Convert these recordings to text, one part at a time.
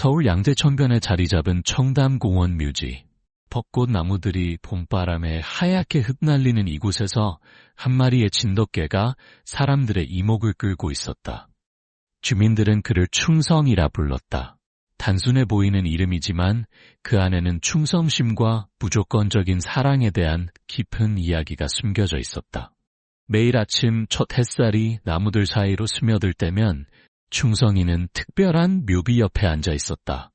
서울 양재천변에 자리 잡은 청담공원 묘지. 벚꽃 나무들이 봄바람에 하얗게 흩날리는 이곳에서 한 마리의 진돗개가 사람들의 이목을 끌고 있었다. 주민들은 그를 충성이라 불렀다. 단순해 보이는 이름이지만 그 안에는 충성심과 무조건적인 사랑에 대한 깊은 이야기가 숨겨져 있었다. 매일 아침 첫 햇살이 나무들 사이로 스며들 때면 충성이는 특별한 묘비 옆에 앉아 있었다.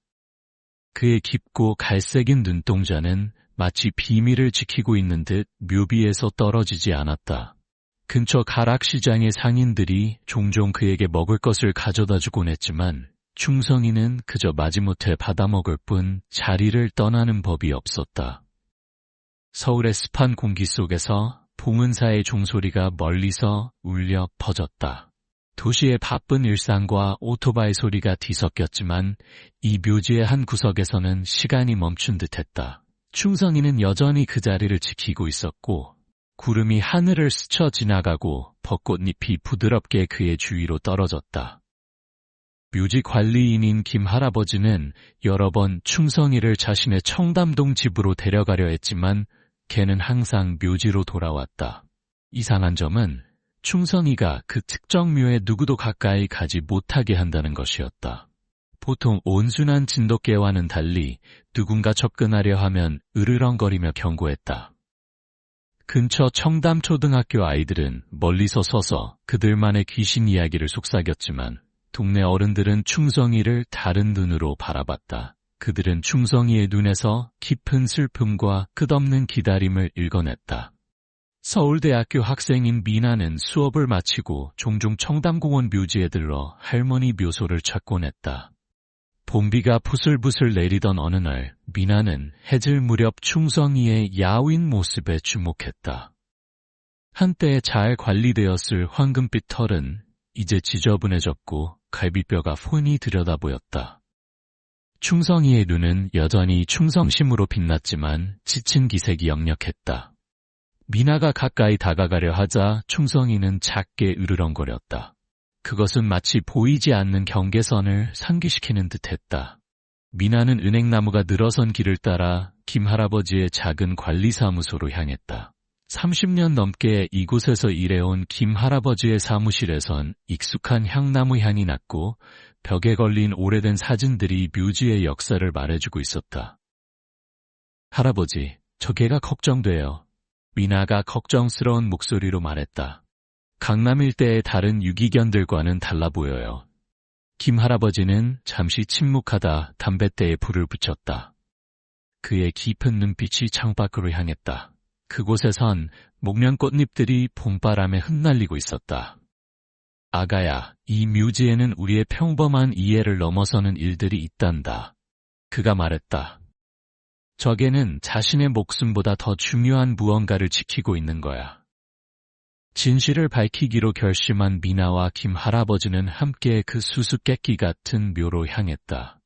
그의 깊고 갈색인 눈동자는 마치 비밀을 지키고 있는 듯 묘비에서 떨어지지 않았다. 근처 가락시장의 상인들이 종종 그에게 먹을 것을 가져다 주곤 했지만 충성이는 그저 마지못해 받아먹을 뿐 자리를 떠나는 법이 없었다. 서울의 습한 공기 속에서 봉은사의 종소리가 멀리서 울려 퍼졌다. 도시의 바쁜 일상과 오토바이 소리가 뒤섞였지만 이 묘지의 한 구석에서는 시간이 멈춘 듯했다. 충성이는 여전히 그 자리를 지키고 있었고 구름이 하늘을 스쳐 지나가고 벚꽃잎이 부드럽게 그의 주위로 떨어졌다. 묘지 관리인인 김 할아버지는 여러 번 충성이를 자신의 청담동 집으로 데려가려 했지만 걔는 항상 묘지로 돌아왔다. 이상한 점은 충성이가 그 특정 묘에 누구도 가까이 가지 못하게 한다는 것이었다. 보통 온순한 진돗개와는 달리 누군가 접근하려 하면 으르렁거리며 경고했다. 근처 청담초등학교 아이들은 멀리서 서서 그들만의 귀신 이야기를 속삭였지만 동네 어른들은 충성이를 다른 눈으로 바라봤다. 그들은 충성이의 눈에서 깊은 슬픔과 끝없는 기다림을 읽어냈다. 서울대학교 학생인 미나는 수업을 마치고 종종 청담공원 묘지에 들러 할머니 묘소를 찾곤 했다. 봄비가 부슬부슬 내리던 어느 날 미나는 해질 무렵 충성이의 야윈 모습에 주목했다. 한때 잘 관리되었을 황금빛 털은 이제 지저분해졌고 갈비뼈가 훤히 들여다 보였다. 충성이의 눈은 여전히 충성심으로 빛났지만 지친 기색이 역력했다. 미나가 가까이 다가가려 하자 충성이는 작게 으르렁거렸다. 그것은 마치 보이지 않는 경계선을 상기시키는 듯했다. 미나는 은행나무가 늘어선 길을 따라 김 할아버지의 작은 관리사무소로 향했다. 30년 넘게 이곳에서 일해온 김 할아버지의 사무실에선 익숙한 향나무 향이 났고 벽에 걸린 오래된 사진들이 묘지의 역사를 말해주고 있었다. 할아버지, 저 개가 걱정돼요. 미나가 걱정스러운 목소리로 말했다. 강남 일대의 다른 유기견들과는 달라 보여요. 김 할아버지는 잠시 침묵하다 담뱃대에 불을 붙였다. 그의 깊은 눈빛이 창밖으로 향했다. 그곳에선 목련 꽃잎들이 봄바람에 흩날리고 있었다. 아가야, 이 묘지에는 우리의 평범한 이해를 넘어서는 일들이 있단다. 그가 말했다. 적에는 자신의 목숨보다 더 중요한 무언가를 지키고 있는 거야. 진실을 밝히기로 결심한 미나와 김 할아버지는 함께 그 수수께끼 같은 묘로 향했다.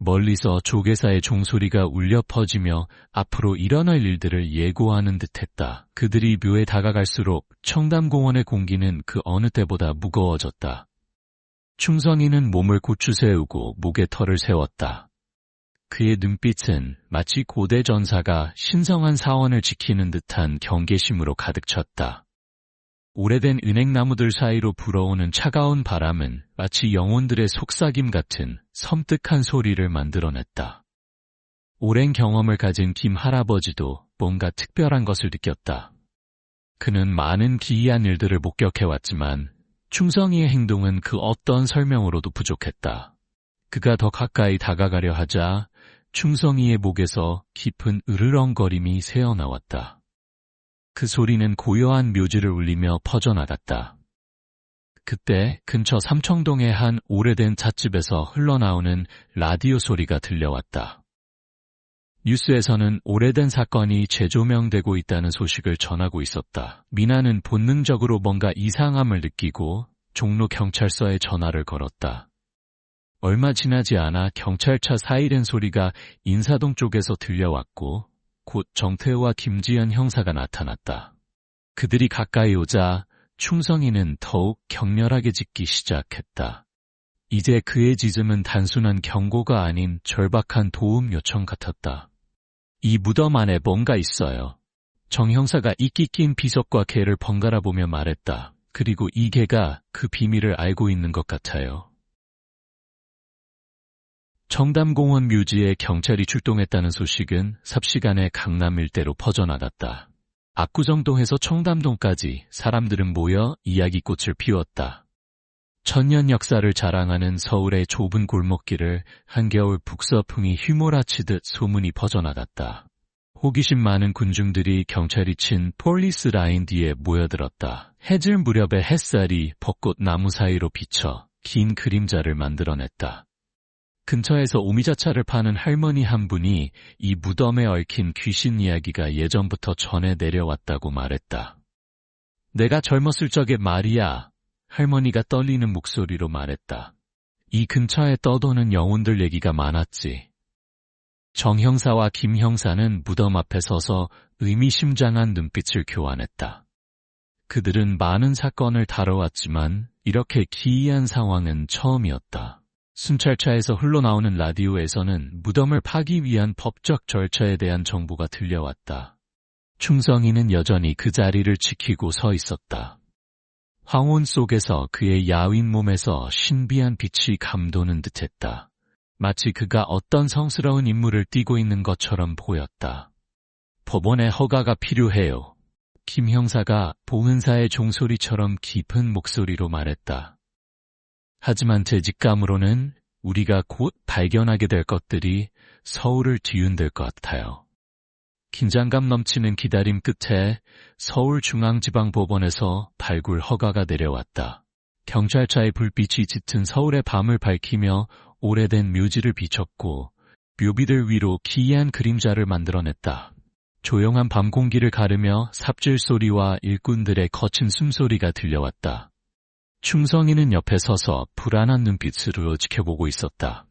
멀리서 조계사의 종소리가 울려 퍼지며 앞으로 일어날 일들을 예고하는 듯했다. 그들이 묘에 다가갈수록 청담공원의 공기는 그 어느 때보다 무거워졌다. 충성이는 몸을 고추 세우고 목에 털을 세웠다. 그의 눈빛은 마치 고대 전사가 신성한 사원을 지키는 듯한 경계심으로 가득 찼다. 오래된 은행나무들 사이로 불어오는 차가운 바람은 마치 영혼들의 속삭임 같은 섬뜩한 소리를 만들어냈다. 오랜 경험을 가진 김 할아버지도 뭔가 특별한 것을 느꼈다. 그는 많은 기이한 일들을 목격해왔지만 충성이의 행동은 그 어떤 설명으로도 부족했다. 그가 더 가까이 다가가려 하자 충성이의 목에서 깊은 으르렁거림이 새어나왔다. 그 소리는 고요한 묘지를 울리며 퍼져나갔다. 그때 근처 삼청동의 한 오래된 찻집에서 흘러나오는 라디오 소리가 들려왔다. 뉴스에서는 오래된 사건이 재조명되고 있다는 소식을 전하고 있었다. 미나는 본능적으로 뭔가 이상함을 느끼고 종로 경찰서에 전화를 걸었다. 얼마 지나지 않아 경찰차 사이렌 소리가 인사동 쪽에서 들려왔고 곧 정태호와 김지연 형사가 나타났다. 그들이 가까이 오자 충성이는 더욱 격렬하게 짖기 시작했다. 이제 그의 짖음은 단순한 경고가 아닌 절박한 도움 요청 같았다. 이 무덤 안에 뭔가 있어요. 정 형사가 이끼 낀 비석과 개를 번갈아 보며 말했다. 그리고 이 개가 그 비밀을 알고 있는 것 같아요. 청담공원 묘지에 경찰이 출동했다는 소식은 삽시간에 강남 일대로 퍼져나갔다. 압구정동에서 청담동까지 사람들은 모여 이야기꽃을 피웠다. 천년 역사를 자랑하는 서울의 좁은 골목길을 한겨울 북서풍이 휘몰아치듯 소문이 퍼져나갔다. 호기심 많은 군중들이 경찰이 친 폴리스 라인 뒤에 모여들었다. 해질 무렵의 햇살이 벚꽃 나무 사이로 비쳐 긴 그림자를 만들어냈다. 근처에서 오미자차를 파는 할머니 한 분이 이 무덤에 얽힌 귀신 이야기가 예전부터 전해 내려왔다고 말했다. 내가 젊었을 적에 말이야, 할머니가 떨리는 목소리로 말했다. 이 근처에 떠도는 영혼들 얘기가 많았지. 정 형사와 김 형사는 무덤 앞에 서서 의미심장한 눈빛을 교환했다. 그들은 많은 사건을 다뤄왔지만 이렇게 기이한 상황은 처음이었다. 순찰차에서 흘러나오는 라디오에서는 무덤을 파기 위한 법적 절차에 대한 정보가 들려왔다. 충성이는 여전히 그 자리를 지키고 서 있었다. 황혼 속에서 그의 야윈 몸에서 신비한 빛이 감도는 듯했다. 마치 그가 어떤 성스러운 임무를 띠고 있는 것처럼 보였다. 법원의 허가가 필요해요. 김 형사가 보은사의 종소리처럼 깊은 목소리로 말했다. 하지만 제 직감으로는 우리가 곧 발견하게 될 것들이 서울을 뒤흔들 것 같아요. 긴장감 넘치는 기다림 끝에 서울중앙지방법원에서 발굴 허가가 내려왔다. 경찰차의 불빛이 짙은 서울의 밤을 밝히며 오래된 묘지를 비췄고 묘비들 위로 기이한 그림자를 만들어냈다. 조용한 밤 공기를 가르며 삽질 소리와 일꾼들의 거친 숨소리가 들려왔다. 충성이는 옆에 서서 불안한 눈빛으로 지켜보고 있었다.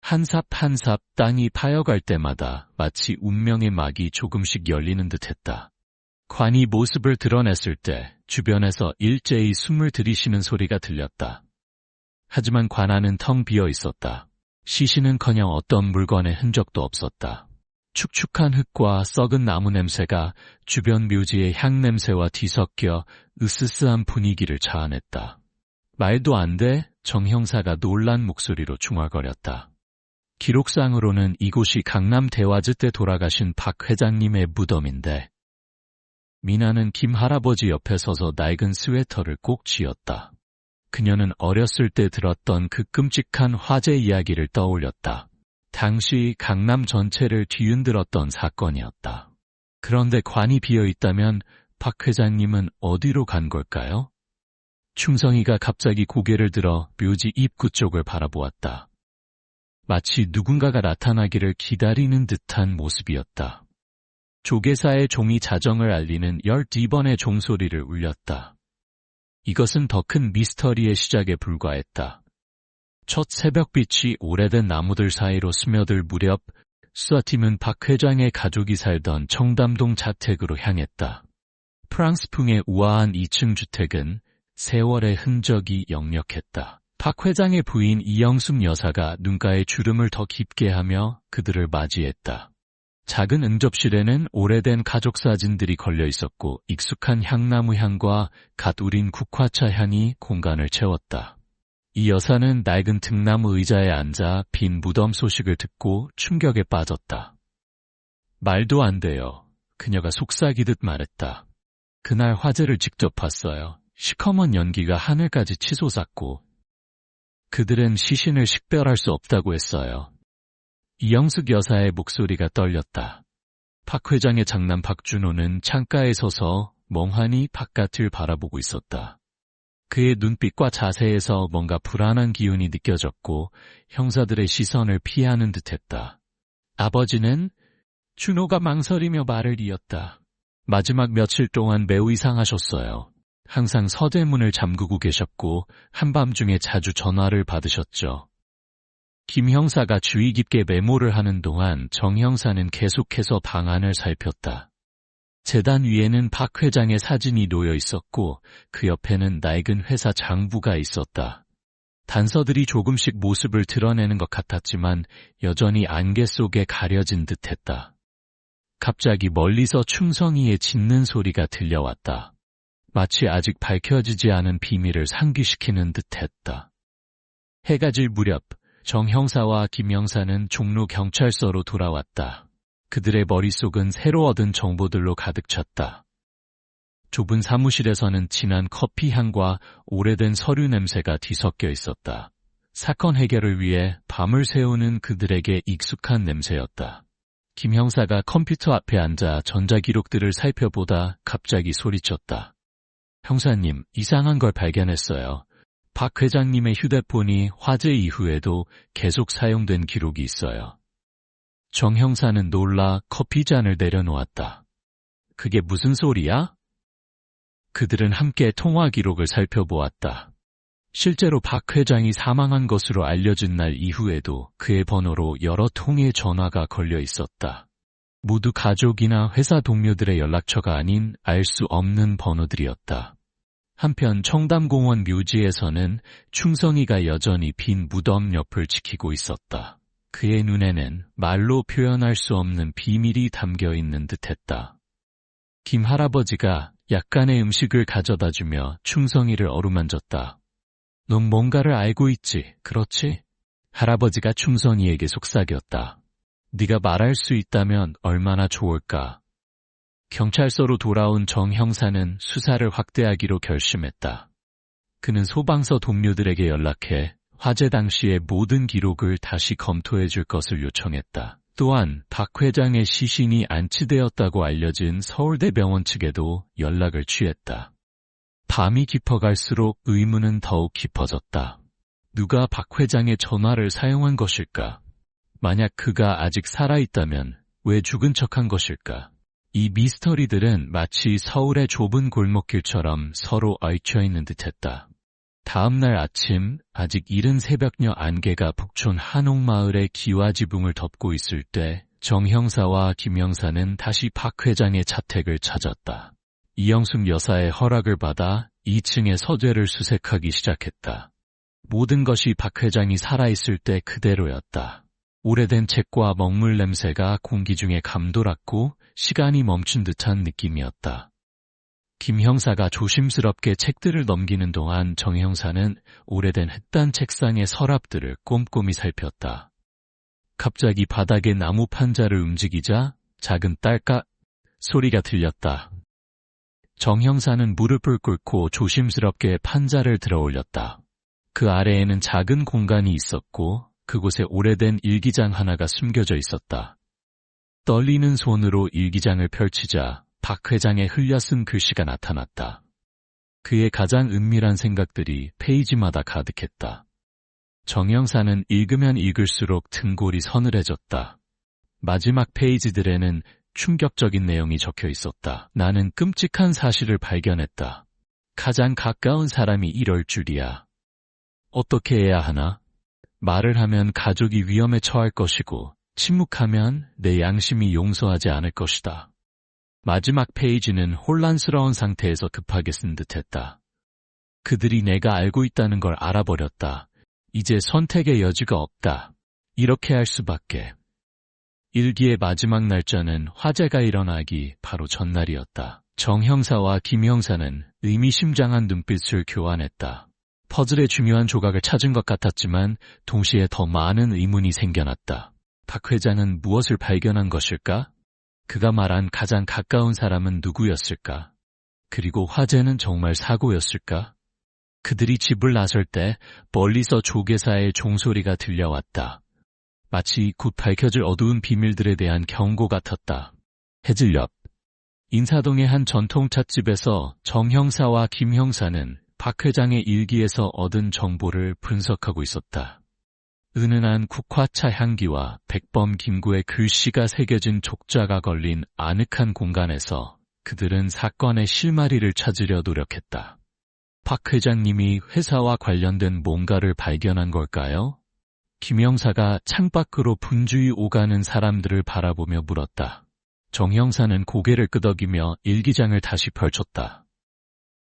한삽 한삽 땅이 파여갈 때마다 마치 운명의 막이 조금씩 열리는 듯했다. 관이 모습을 드러냈을 때 주변에서 일제히 숨을 들이쉬는 소리가 들렸다. 하지만 관안은 텅 비어 있었다. 시신은커녕 어떤 물건의 흔적도 없었다. 축축한 흙과 썩은 나무 냄새가 주변 묘지의 향 냄새와 뒤섞여 으스스한 분위기를 자아냈다. 말도 안 돼, 정 형사가 놀란 목소리로 중얼거렸다. 기록상으로는 이곳이 강남 대화즈 때 돌아가신 박 회장님의 무덤인데 미나는 김 할아버지 옆에 서서 낡은 스웨터를 꼭 쥐었다. 그녀는 어렸을 때 들었던 그 끔찍한 화재 이야기를 떠올렸다. 당시 강남 전체를 뒤흔들었던 사건이었다. 그런데 관이 비어 있다면 박 회장님은 어디로 간 걸까요? 충성이가 갑자기 고개를 들어 묘지 입구 쪽을 바라보았다. 마치 누군가가 나타나기를 기다리는 듯한 모습이었다. 조계사의 종이 자정을 알리는 12번의 종소리를 울렸다. 이것은 더 큰 미스터리의 시작에 불과했다. 첫 새벽빛이 오래된 나무들 사이로 스며들 무렵 수아팀은 박 회장의 가족이 살던 청담동 자택으로 향했다. 프랑스풍의 우아한 2층 주택은 세월의 흔적이 역력했다. 박 회장의 부인 이영숙 여사가 눈가에 주름을 더 깊게 하며 그들을 맞이했다. 작은 응접실에는 오래된 가족 사진들이 걸려 있었고 익숙한 향나무 향과 갓 우린 국화차 향이 공간을 채웠다. 이 여사는 낡은 등나무 의자에 앉아 빈 무덤 소식을 듣고 충격에 빠졌다. 말도 안 돼요. 그녀가 속삭이듯 말했다. 그날 화재를 직접 봤어요. 시커먼 연기가 하늘까지 치솟았고 그들은 시신을 식별할 수 없다고 했어요. 이영숙 여사의 목소리가 떨렸다. 박 회장의 장남 박준호는 창가에 서서 멍하니 바깥을 바라보고 있었다. 그의 눈빛과 자세에서 뭔가 불안한 기운이 느껴졌고 형사들의 시선을 피하는 듯했다. 아버지는 준호가 망설이며 말을 이었다. 마지막 며칠 동안 매우 이상하셨어요. 항상 서대문을 잠그고 계셨고 한밤중에 자주 전화를 받으셨죠. 김 형사가 주의 깊게 메모를 하는 동안 정 형사는 계속해서 방안을 살폈다. 재단 위에는 박 회장의 사진이 놓여 있었고 그 옆에는 낡은 회사 장부가 있었다. 단서들이 조금씩 모습을 드러내는 것 같았지만 여전히 안개 속에 가려진 듯했다. 갑자기 멀리서 충성이의 짖는 소리가 들려왔다. 마치 아직 밝혀지지 않은 비밀을 상기시키는 듯했다. 해가 질 무렵 정 형사와 김 형사는 종로 경찰서로 돌아왔다. 그들의 머릿속은 새로 얻은 정보들로 가득 찼다. 좁은 사무실에서는 진한 커피 향과 오래된 서류 냄새가 뒤섞여 있었다. 사건 해결을 위해 밤을 새우는 그들에게 익숙한 냄새였다. 김 형사가 컴퓨터 앞에 앉아 전자기록들을 살펴보다 갑자기 소리쳤다. 형사님, 이상한 걸 발견했어요. 박 회장님의 휴대폰이 화재 이후에도 계속 사용된 기록이 있어요. 정 형사는 놀라 커피잔을 내려놓았다. 그게 무슨 소리야? 그들은 함께 통화 기록을 살펴보았다. 실제로 박 회장이 사망한 것으로 알려진 날 이후에도 그의 번호로 여러 통의 전화가 걸려 있었다. 모두 가족이나 회사 동료들의 연락처가 아닌 알 수 없는 번호들이었다. 한편 청담공원 묘지에서는 충성이가 여전히 빈 무덤 옆을 지키고 있었다. 그의 눈에는 말로 표현할 수 없는 비밀이 담겨 있는 듯했다. 김 할아버지가 약간의 음식을 가져다 주며 충성이를 어루만졌다. 넌 뭔가를 알고 있지, 그렇지? 할아버지가 충성이에게 속삭였다. 네가 말할 수 있다면 얼마나 좋을까. 경찰서로 돌아온 정 형사는 수사를 확대하기로 결심했다. 그는 소방서 동료들에게 연락해 화재 당시의 모든 기록을 다시 검토해 줄 것을 요청했다. 또한 박 회장의 시신이 안치되었다고 알려진 서울대병원 측에도 연락을 취했다. 밤이 깊어갈수록 의문은 더욱 깊어졌다. 누가 박 회장의 전화를 사용한 것일까? 만약 그가 아직 살아있다면 왜 죽은 척한 것일까? 이 미스터리들은 마치 서울의 좁은 골목길처럼 서로 얽혀있는 듯했다. 다음날 아침 아직 이른 새벽녘 안개가 북촌 한옥마을의 기와 지붕을 덮고 있을 때 정형사와 김형사는 다시 박 회장의 자택을 찾았다. 이영숙 여사의 허락을 받아 2층의 서재를 수색하기 시작했다. 모든 것이 박 회장이 살아있을 때 그대로였다. 오래된 책과 먹물 냄새가 공기 중에 감돌았고 시간이 멈춘 듯한 느낌이었다. 김 형사가 조심스럽게 책들을 넘기는 동안 정 형사는 오래된 햇단 책상의 서랍들을 꼼꼼히 살폈다. 갑자기 바닥에 나무 판자를 움직이자 작은 딸깍 소리가 들렸다. 정 형사는 무릎을 꿇고 조심스럽게 판자를 들어 올렸다. 그 아래에는 작은 공간이 있었고 그곳에 오래된 일기장 하나가 숨겨져 있었다. 떨리는 손으로 일기장을 펼치자 박 회장의 흘려쓴 글씨가 나타났다. 그의 가장 은밀한 생각들이 페이지마다 가득했다. 정영사는 읽으면 읽을수록 등골이 서늘해졌다. 마지막 페이지들에는 충격적인 내용이 적혀 있었다. 나는 끔찍한 사실을 발견했다. 가장 가까운 사람이 이럴 줄이야. 어떻게 해야 하나? 말을 하면 가족이 위험에 처할 것이고, 침묵하면 내 양심이 용서하지 않을 것이다. 마지막 페이지는 혼란스러운 상태에서 급하게 쓴 듯했다. 그들이 내가 알고 있다는 걸 알아버렸다. 이제 선택의 여지가 없다. 이렇게 할 수밖에. 일기의 마지막 날짜는 화재가 일어나기 바로 전날이었다. 정 형사와 김 형사는 의미심장한 눈빛을 교환했다. 퍼즐의 중요한 조각을 찾은 것 같았지만 동시에 더 많은 의문이 생겨났다. 박 회장은 무엇을 발견한 것일까? 그가 말한 가장 가까운 사람은 누구였을까? 그리고 화재는 정말 사고였을까? 그들이 집을 나설 때 멀리서 조계사의 종소리가 들려왔다. 마치 곧 밝혀질 어두운 비밀들에 대한 경고 같았다. 해질 옆 인사동의 한 전통 찻집에서 정 형사와 김 형사는 박 회장의 일기에서 얻은 정보를 분석하고 있었다. 은은한 국화차 향기와 백범 김구의 글씨가 새겨진 족자가 걸린 아늑한 공간에서 그들은 사건의 실마리를 찾으려 노력했다. 박 회장님이 회사와 관련된 뭔가를 발견한 걸까요? 김영사가 창밖으로 분주히 오가는 사람들을 바라보며 물었다. 정형사는 고개를 끄덕이며 일기장을 다시 펼쳤다.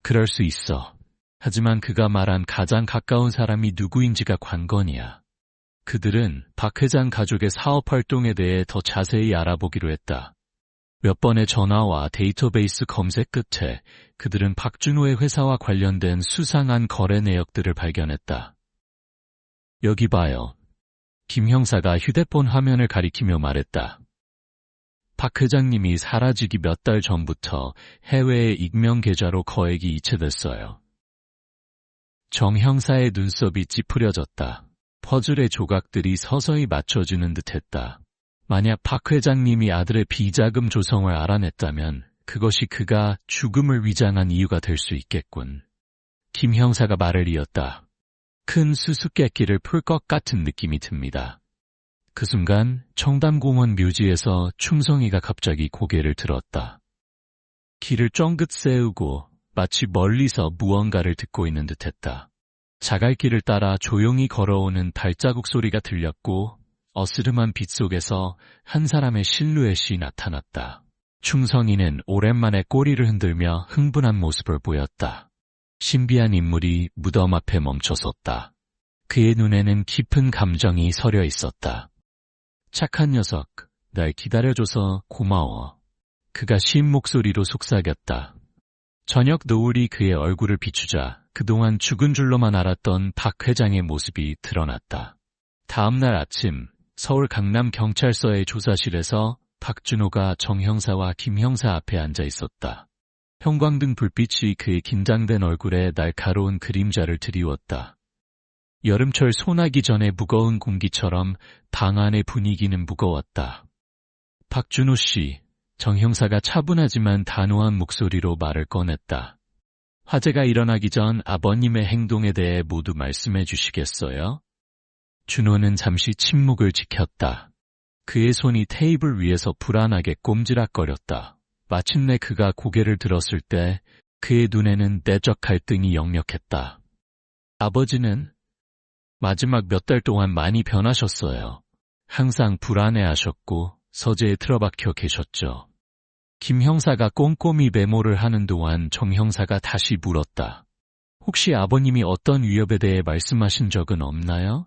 그럴 수 있어. 하지만 그가 말한 가장 가까운 사람이 누구인지가 관건이야. 그들은 박 회장 가족의 사업 활동에 대해 더 자세히 알아보기로 했다. 몇 번의 전화와 데이터베이스 검색 끝에 그들은 박준호의 회사와 관련된 수상한 거래 내역들을 발견했다. 여기 봐요. 김 형사가 휴대폰 화면을 가리키며 말했다. 박 회장님이 사라지기 몇 달 전부터 해외의 익명 계좌로 거액이 이체됐어요. 정 형사의 눈썹이 찌푸려졌다. 퍼즐의 조각들이 서서히 맞춰주는 듯했다. 만약 박 회장님이 아들의 비자금 조성을 알아냈다면 그것이 그가 죽음을 위장한 이유가 될 수 있겠군. 김 형사가 말을 이었다. 큰 수수께끼를 풀 것 같은 느낌이 듭니다. 그 순간 청담공원 묘지에서 충성이가 갑자기 고개를 들었다. 길을 쫑긋 세우고 마치 멀리서 무언가를 듣고 있는 듯했다. 자갈길을 따라 조용히 걸어오는 발자국 소리가 들렸고 어스름한 빛 속에서 한 사람의 실루엣이 나타났다. 충성이는 오랜만에 꼬리를 흔들며 흥분한 모습을 보였다. 신비한 인물이 무덤 앞에 멈춰섰다. 그의 눈에는 깊은 감정이 서려 있었다. 착한 녀석, 날 기다려줘서 고마워. 그가 쉰 목소리로 속삭였다. 저녁 노을이 그의 얼굴을 비추자 그동안 죽은 줄로만 알았던 박 회장의 모습이 드러났다. 다음 날 아침 서울 강남 경찰서의 조사실에서 박준호가 정 형사와 김 형사 앞에 앉아 있었다. 형광등 불빛이 그의 긴장된 얼굴에 날카로운 그림자를 드리웠다. 여름철 소나기 전에 무거운 공기처럼 방 안의 분위기는 무거웠다. 박준호 씨, 정 형사가 차분하지만 단호한 목소리로 말을 꺼냈다. 화재가 일어나기 전 아버님의 행동에 대해 모두 말씀해 주시겠어요? 준호는 잠시 침묵을 지켰다. 그의 손이 테이블 위에서 불안하게 꼼지락거렸다. 마침내 그가 고개를 들었을 때 그의 눈에는 내적 갈등이 역력했다. 아버지는 마지막 몇 달 동안 많이 변하셨어요. 항상 불안해하셨고 서재에 틀어박혀 계셨죠. 김 형사가 꼼꼼히 메모를 하는 동안 정 형사가 다시 물었다. 혹시 아버님이 어떤 위협에 대해 말씀하신 적은 없나요?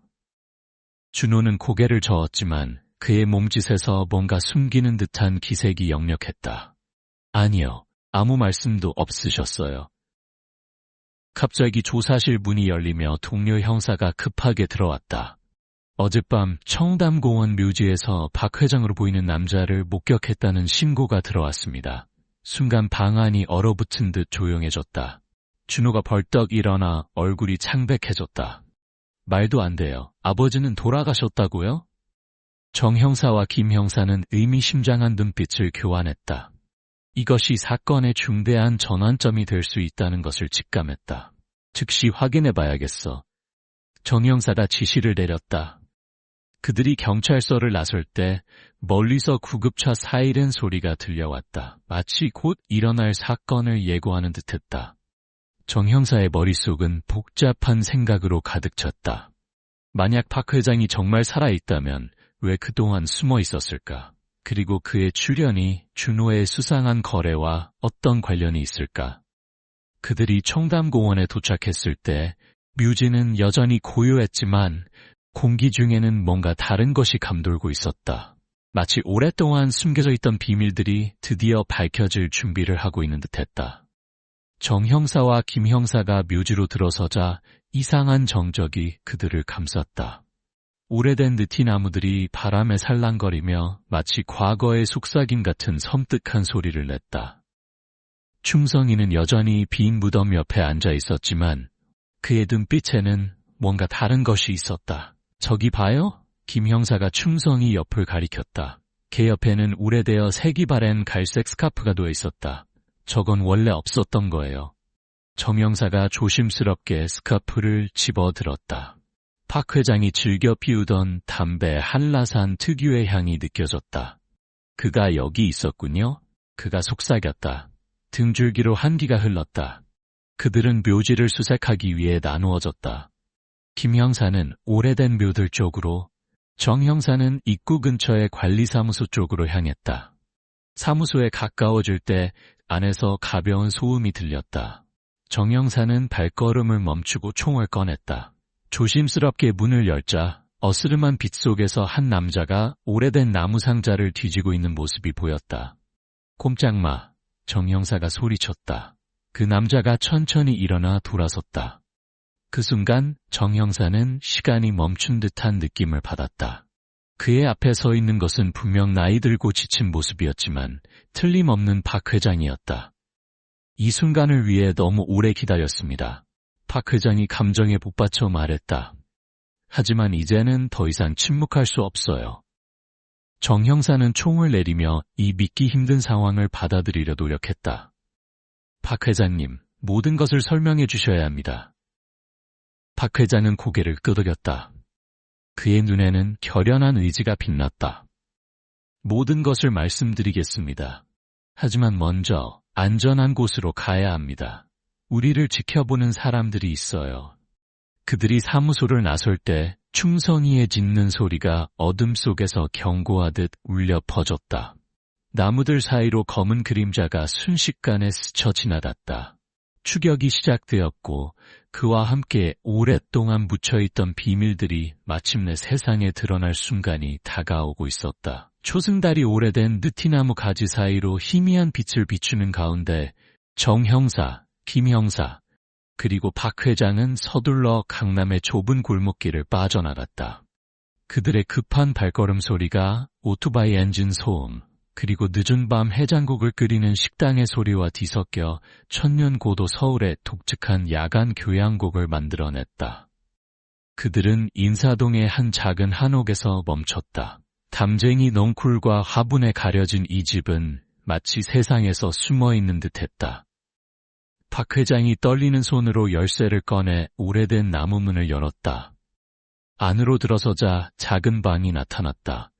준호는 고개를 저었지만 그의 몸짓에서 뭔가 숨기는 듯한 기색이 역력했다. 아니요, 아무 말씀도 없으셨어요. 갑자기 조사실 문이 열리며 동료 형사가 급하게 들어왔다. 어젯밤 청담공원 묘지에서 박 회장으로 보이는 남자를 목격했다는 신고가 들어왔습니다. 순간 방 안이 얼어붙은 듯 조용해졌다. 준호가 벌떡 일어나 얼굴이 창백해졌다. 말도 안 돼요. 아버지는 돌아가셨다고요? 정 형사와 김 형사는 의미심장한 눈빛을 교환했다. 이것이 사건의 중대한 전환점이 될 수 있다는 것을 직감했다. 즉시 확인해 봐야겠어. 정 형사가 지시를 내렸다. 그들이 경찰서를 나설 때 멀리서 구급차 사이렌 소리가 들려왔다. 마치 곧 일어날 사건을 예고하는 듯했다. 정 형사의 머릿속은 복잡한 생각으로 가득 찼다. 만약 박 회장이 정말 살아있다면 왜 그동안 숨어 있었을까? 그리고 그의 출연이 준호의 수상한 거래와 어떤 관련이 있을까? 그들이 청담공원에 도착했을 때 뮤지는 여전히 고요했지만 공기 중에는 뭔가 다른 것이 감돌고 있었다. 마치 오랫동안 숨겨져 있던 비밀들이 드디어 밝혀질 준비를 하고 있는 듯했다. 정 형사와 김 형사가 묘지로 들어서자 이상한 정적이 그들을 감쌌다. 오래된 느티나무들이 바람에 살랑거리며 마치 과거의 속삭임 같은 섬뜩한 소리를 냈다. 충성이는 여전히 빈 무덤 옆에 앉아 있었지만 그의 눈빛에는 뭔가 다른 것이 있었다. 저기 봐요? 김 형사가 충성이 옆을 가리켰다. 걔 옆에는 오래되어 색이 바랜 갈색 스카프가 놓여 있었다. 저건 원래 없었던 거예요. 정영사가 조심스럽게 스카프를 집어들었다. 박 회장이 즐겨 피우던 담배 한라산 특유의 향이 느껴졌다. 그가 여기 있었군요. 그가 속삭였다. 등줄기로 한기가 흘렀다. 그들은 묘지를 수색하기 위해 나누어졌다. 김 형사는 오래된 묘들 쪽으로, 정 형사는 입구 근처의 관리사무소 쪽으로 향했다. 사무소에 가까워질 때 안에서 가벼운 소음이 들렸다. 정영사는 발걸음을 멈추고 총을 꺼냈다. 조심스럽게 문을 열자 어스름한 빛 속에서 한 남자가 오래된 나무 상자를 뒤지고 있는 모습이 보였다. 꼼짝마, 정 형사가 소리쳤다. 그 남자가 천천히 일어나 돌아섰다. 그 순간 정 형사는 시간이 멈춘 듯한 느낌을 받았다. 그의 앞에 서 있는 것은 분명 나이 들고 지친 모습이었지만 틀림없는 박 회장이었다. 이 순간을 위해 너무 오래 기다렸습니다. 박 회장이 감정에 복받쳐 말했다. 하지만 이제는 더 이상 침묵할 수 없어요. 정 형사는 총을 내리며 이 믿기 힘든 상황을 받아들이려 노력했다. 박 회장님, 모든 것을 설명해 주셔야 합니다. 박 회장은 고개를 끄덕였다. 그의 눈에는 결연한 의지가 빛났다. 모든 것을 말씀드리겠습니다. 하지만 먼저 안전한 곳으로 가야 합니다. 우리를 지켜보는 사람들이 있어요. 그들이 사무소를 나설 때 충성이에 짖는 소리가 어둠 속에서 경고하듯 울려 퍼졌다. 나무들 사이로 검은 그림자가 순식간에 스쳐 지나갔다. 추격이 시작되었고 그와 함께 오랫동안 묻혀있던 비밀들이 마침내 세상에 드러날 순간이 다가오고 있었다. 초승달이 오래된 느티나무 가지 사이로 희미한 빛을 비추는 가운데 정 형사, 김 형사, 그리고 박 회장은 서둘러 강남의 좁은 골목길을 빠져나갔다. 그들의 급한 발걸음 소리가 오토바이 엔진 소음, 그리고 늦은 밤 해장국을 끓이는 식당의 소리와 뒤섞여 천년고도 서울의 독특한 야간 교양곡을 만들어냈다. 그들은 인사동의 한 작은 한옥에서 멈췄다. 담쟁이 넝쿨과 화분에 가려진 이 집은 마치 세상에서 숨어있는 듯했다. 박 회장이 떨리는 손으로 열쇠를 꺼내 오래된 나무 문을 열었다. 안으로 들어서자 작은 방이 나타났다.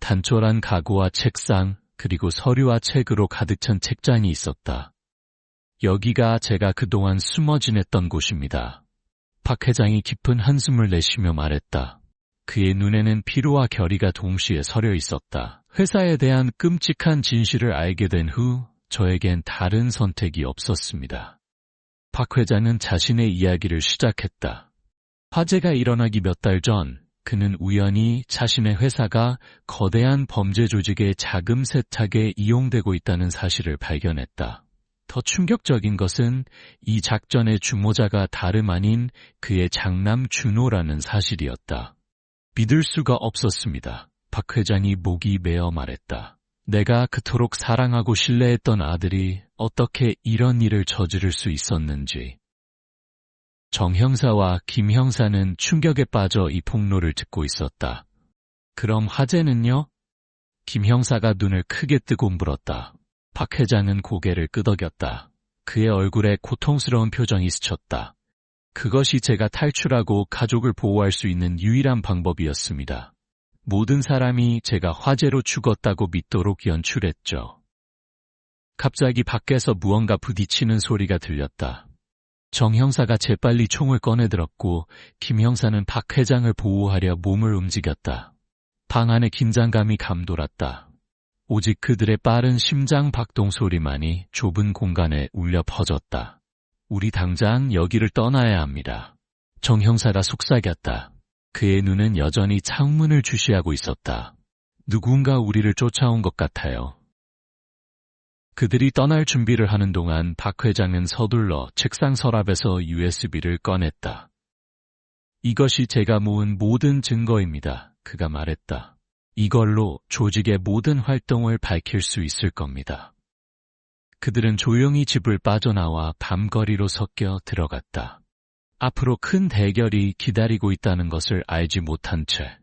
단촐한 가구와 책상, 그리고 서류와 책으로 가득 찬 책장이 있었다. 여기가 제가 그동안 숨어 지냈던 곳입니다. 박 회장이 깊은 한숨을 내쉬며 말했다. 그의 눈에는 피로와 결의가 동시에 서려 있었다. 회사에 대한 끔찍한 진실을 알게 된 후 저에겐 다른 선택이 없었습니다. 박 회장은 자신의 이야기를 시작했다. 화재가 일어나기 몇 달 전, 그는 우연히 자신의 회사가 거대한 범죄 조직의 자금 세탁에 이용되고 있다는 사실을 발견했다. 더 충격적인 것은 이 작전의 주모자가 다름 아닌 그의 장남 준호라는 사실이었다. 믿을 수가 없었습니다. 박 회장이 목이 메어 말했다. 내가 그토록 사랑하고 신뢰했던 아들이 어떻게 이런 일을 저지를 수 있었는지. 정 형사와 김 형사는 충격에 빠져 이 폭로를 듣고 있었다. 그럼 화재는요? 김 형사가 눈을 크게 뜨고 물었다. 박 회장은 고개를 끄덕였다. 그의 얼굴에 고통스러운 표정이 스쳤다. 그것이 제가 탈출하고 가족을 보호할 수 있는 유일한 방법이었습니다. 모든 사람이 제가 화재로 죽었다고 믿도록 연출했죠. 갑자기 밖에서 무언가 부딪히는 소리가 들렸다. 정 형사가 재빨리 총을 꺼내들었고 김 형사는 박 회장을 보호하려 몸을 움직였다. 방 안에 긴장감이 감돌았다. 오직 그들의 빠른 심장 박동 소리만이 좁은 공간에 울려 퍼졌다. 우리 당장 여기를 떠나야 합니다. 정 형사가 속삭였다. 그의 눈은 여전히 창문을 주시하고 있었다. 누군가 우리를 쫓아온 것 같아요. 그들이 떠날 준비를 하는 동안 박 회장은 서둘러 책상 서랍에서 USB를 꺼냈다. 이것이 제가 모은 모든 증거입니다. 그가 말했다. 이걸로 조직의 모든 활동을 밝힐 수 있을 겁니다. 그들은 조용히 집을 빠져나와 밤거리로 섞여 들어갔다. 앞으로 큰 대결이 기다리고 있다는 것을 알지 못한 채